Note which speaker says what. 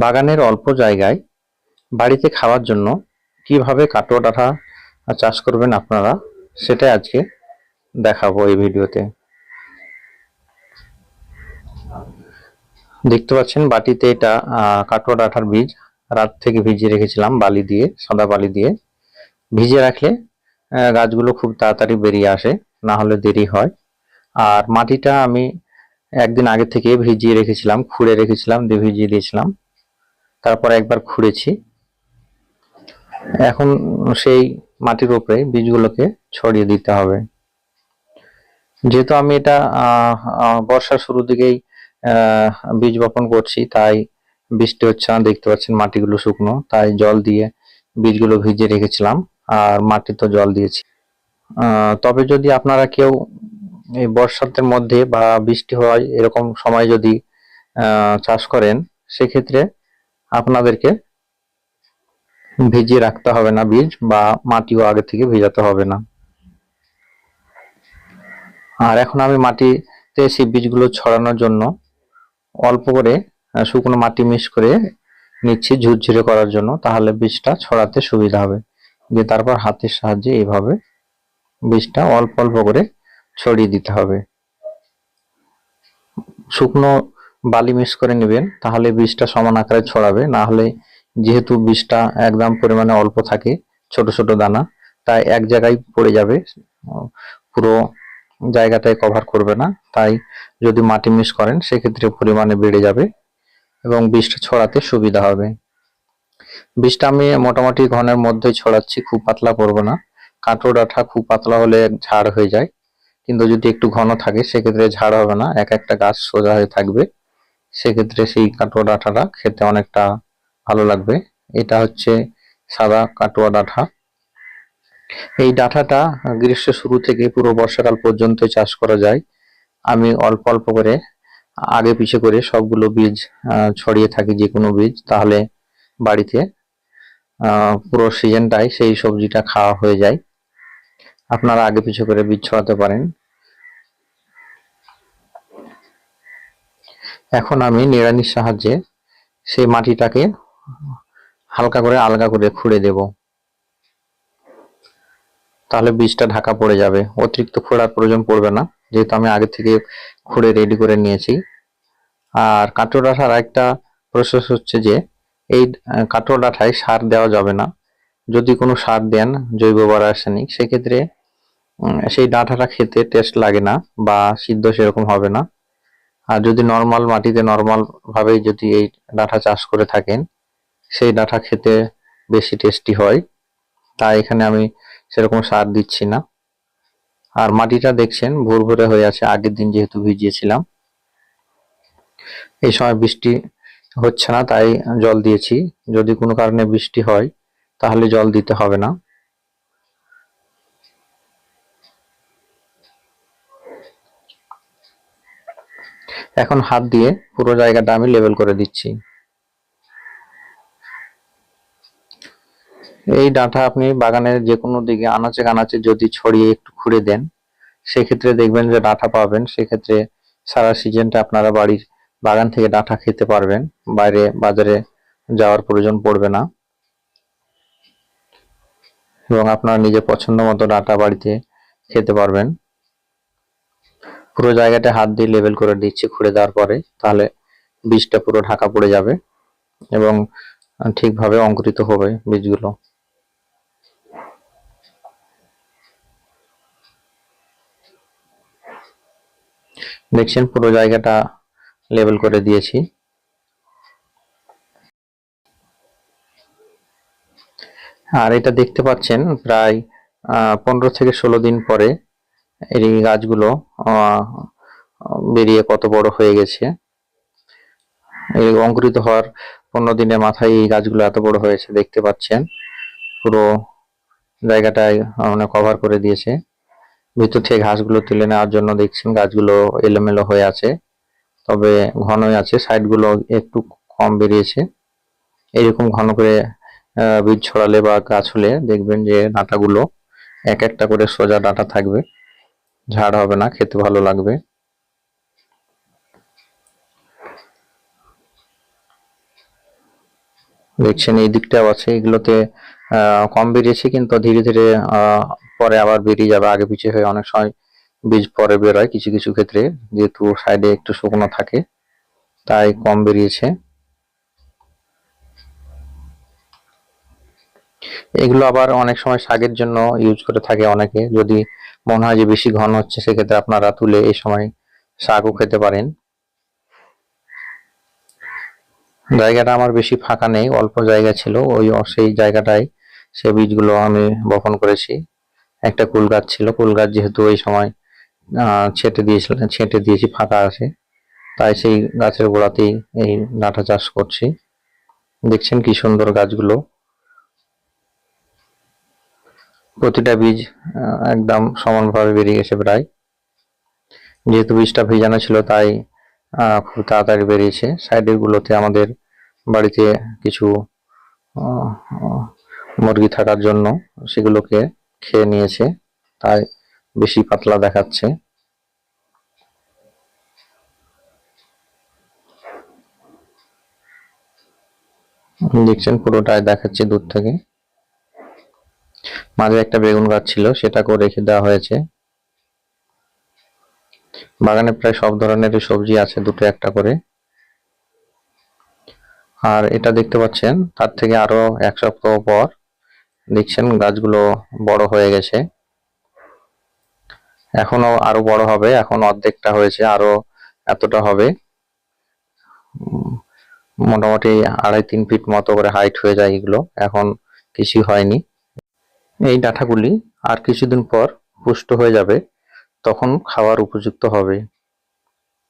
Speaker 1: বাগানের অল্প জায়গায় বাড়িতে খাওয়ার জন্য কীভাবে কাটোয়া ডাঁটা চাষ করবেন আপনারা সেটা আজকে দেখাবো এই ভিডিওতে। দেখতে পাচ্ছেন বাটিতে এটা কাটোয়া ডাঁটার বীজ রাত থেকে ভিজিয়ে রেখেছিলাম বালি দিয়ে, সাদা বালি দিয়ে। ভিজিয়ে রাখলে গাছগুলো খুব তাড়াতাড়ি বেরিয়ে আসে, না হলে দেরি হয়। আর মাটিটা আমি একদিন আগে থেকে ভিজিয়ে রেখেছিলাম, খুঁড়ে রেখেছিলাম, দিয়ে ভিজিয়ে দিয়েছিলাম। তারপর একবার খুঁড়েছি। এখন সেই মাটির উপরে বীজগুলোকে ছড়িয়ে দিতে হবে। যেহেতু আমি এটা বর্ষার শুরুর দিকেই বীজ বপন করছি, তাই বৃষ্টি হচ্ছে না, দেখতে পাচ্ছেন মাটিগুলো শুকনো, তাই জল দিয়ে বীজগুলো ভিজিয়ে রেখেছিলাম, আর মাটি তো জল দিয়েছি। তবে যদি আপনারা কেউ এই বর্ষাতের মধ্যে বা বৃষ্টি হয়, এরকম সময় যদি চাষ করেন, সেক্ষেত্রে আপনাদেরকে ভিজিয়ে রাখতে হবে না, বীজ বা মাটিও আগে থেকে ভেজাতে হবে না। আর এখন আমি মাটিতে সেই বীজগুলো ছড়ানোর জন্য অল্প করে শুকনো মাটি মিক্স করে নিচ্ছি ঝুরঝুরে করার জন্য, তাহলে বীজটা ছড়াতে সুবিধা হবে। দিয়ে তারপর হাতের সাহায্যে এইভাবে বীজটা অল্প অল্প করে ছড়িয়ে দিতে হবে। শুকনো বালি মিক্স করে নেবেন, তাহলে বীজটা সমান আকারে ছড়াবে। না হলে যেহেতু বীজটা একদম পরিমাণে অল্প থাকে, ছোট ছোট দানা, তাই এক জায়গায় পড়ে যাবে। পুরো জায়গাটায় কভার করবে না। তাই যদি মাটি মিক্স করেন, সেক্ষেত্রে পরিমাণে বেড়ে যাবে এবং বীজটা ছড়াতে সুবিধা হবে। বীজটা আমি মোটামুটি ঘনের মধ্যে ছড়াচ্ছি, খুব পাতলা করব না। কাঁটো ডাঁটা খুব পাতলা হলে ঝাড় হয়ে যায়। কিন্তু যদি একটু ঘন থাকে, সেক্ষেত্রে ঝাড় হবে না। এক একটা গাছ সোজা হয়ে থাকবে। সেক্ষেত্রে সেই কাটোয়া ডাঁটাটা খেতে অনেকটা ভালো লাগবে। এটা হচ্ছে সাদা কাটোয়া ডাঁটা। এই ডাঁটাটা গ্রীষ্ম শুরু থেকে পুরো বর্ষাকাল পর্যন্ত চাষ করা যায়। আমি অল্প অল্প করে আগে পিছে করে সবগুলো বীজ ছড়িয়ে থাকি যে কোনো বীজ, তাহলে বাড়িতে পুরো সিজনটাই সেই সবজিটা খাওয়া হয়ে যায়। আপনারা আগে পিছে করে বীজ ছড়াতে পারেন। এখন আমি নিড়ানির সাহায্যে সেই মাটিটাকে হালকা করে আলগা করে খুঁড়ে দেব। তাহলে বীজটা ঢাকা পড়ে যাবে। অতিরিক্ত খোঁড়ার প্রয়োজন পড়বে না। যেহেতু আমি আগে থেকে খুঁড়ে রেডি করে নিয়েছি। আর কাঠোর ডাঁটার একটা প্রসেস হচ্ছে যে এই আহ, কাঠোর ডাঁটায় সার দেওয়া যাবে না। যদি কোনো সার দেন জৈব বা রাসায়নিক সেক্ষেত্রে সেই ডাঁটাটা খেতে টেস্ট লাগে না বা সিদ্ধ সেরকম হবে না। আর যদি নর্মাল মাটিতে নর্মাল ভাবেই যদি এই ডাঁটা চাষ করে থাকেন, সেই ডাঁটা খেতে বেশি টেস্টি হয়। তাই এখানে আমি সেরকম সার দিচ্ছি না। আর মাটিটা দেখছেন, ভুরভুরে হয়ে আছে, আগের দিন যেহেতু ভিজিয়েছিলাম। এই সময় বৃষ্টি হচ্ছে না, তাই জল দিয়েছি। যদি কোনো কারণে বৃষ্টি হয়, তাহলে জল দিতে হবে না। এখন হাত দিয়ে পুরো জায়গাটা আমি লেবেল করে দিচ্ছি। এই ডাঁটা আপনি বাগানের যে কোনো দিকে আনাচে কানাচে যদি ছড়িয়ে একটু খুঁড়ে দেন, সেক্ষেত্রে দেখবেন যে ডাঁটা পাবেন। সেক্ষেত্রে সারা সিজনটা আপনারা বাড়ির বাগান থেকে ডাঁটা খেতে পারবেন। বাইরে বাজারে যাওয়ার প্রয়োজন পড়বে না। এবং আপনারা নিজের পছন্দ মতো ডাঁটা বাড়িতে খেতে পারবেন। পুরো জায়গাটা হাত দিয়ে লেবেল করে দিচ্ছি খুঁড়ে দেওয়ার পরে, তাহলে বীজটা পুরো ঢাকা পড়ে যাবে এবং ঠিকভাবে অঙ্কুরিত হবে বীজগুলো। দেখছেন পুরো জায়গাটা লেবেল করে দিয়েছি। আর এটা দেখতে পাচ্ছেন, প্রায় পনেরো থেকে ষোলো দিন পরে এই গাছগুলো বেরিয়ে কত বড় হয়ে গেছে। এই অঙ্কুরিত হওয়ার পনেরো দিনের মাথায় এই গাছগুলো এত বড় হয়েছে, দেখতে পাচ্ছেন। পুরো জায়গাটায় মানে কভার করে দিয়েছে। ভিতর থেকে ঘাসগুলো তুলে নেওয়ার জন্য দেখছেন গাছগুলো এলোমেলো হয়ে আছে। তবে ঘনই আছে, সাইডগুলো একটু কম বেরিয়েছে। এরকম ঘন করে বীজ ছড়ালে বা গাছ হলে দেখবেন যে ডাঁটাগুলো এক একটা করে সোজা ডাঁটা থাকবে। ঝাড় হবে না, খেতে ভালো লাগবে। দেখছেন এই দিকটাও আছে, এগুলোতে কম বেরিয়েছে কিন্তু ধীরে ধীরে পরে আবার বেরিয়ে যাবে, আগে পিছিয়ে হয়ে অনেক সময় বীজ পরে বেরোয় কিছু কিছু ক্ষেত্রে, যেহেতু সাইডে একটু শুকনো থাকে, তাই কম বেরিয়েছে। এগুলো আবার অনেক সময় শাকের জন্য ইউজ করে থাকে অনেকে, যদি মনে হয় যে বেশি ঘন হচ্ছে, সেক্ষেত্রে আপনারা তুলে এই সময় শাকও খেতে পারেন। জায়গাটা আমার বেশি ফাঁকা নেই, অল্প জায়গা ছিল, ওই সেই জায়গাটায় সে বীজগুলো আমি বপন করেছি। একটা কুল গাছ ছিল, কুল গাছ যেহেতু ওই সময় ছেটে দিয়েছিলাম ছেটে দিয়েছি, ফাঁকা আছে। তাই সেই গাছের গোড়াতেই এই ডাঁটা চাষ করছি। দেখছেন কি সুন্দর গাছগুলো। প্রতিটা বীজ একদম সমানভাবে বেরিয়ে গেছে প্রায়। যেহেতু বীজটা ভিজানো ছিল, তাই খুব তাড়াতাড়ি বেরিয়েছে। সাইডের গুলোতে আমাদের বাড়িতে কিছু মুরগি থাকার জন্য সেগুলোকে খেয়ে নিয়েছে। তাই বেশি পাতলা দেখাচ্ছে। দেখছেন পুরোটাই দেখাচ্ছে দূর থেকে। মাঝে একটা বেগুন গাছ ছিল সেটাকেও রেখে দেওয়া হয়েছে। বাগানে প্রায় সব ধরনের সবজি আছে দুটো একটা করে। আর এটা দেখতে পাচ্ছেন, তার থেকে আরও এক সপ্তাহ পর দেখছেন গাছগুলো বড় হয়ে গেছে। এখনও আরও বড় হবে, এখন অর্ধেকটা হয়েছে, আরও এতটা হবে। মোটামুটি আড়াই তিন ফিট মতো করে হাইট হয়ে যায় এগুলো, এখন কিছু হয়নি। এই ডাঁটাগুলি আর কিছুদিন পর পুষ্ট হয়ে যাবে তখন খাওয়ার উপযুক্ত হবে।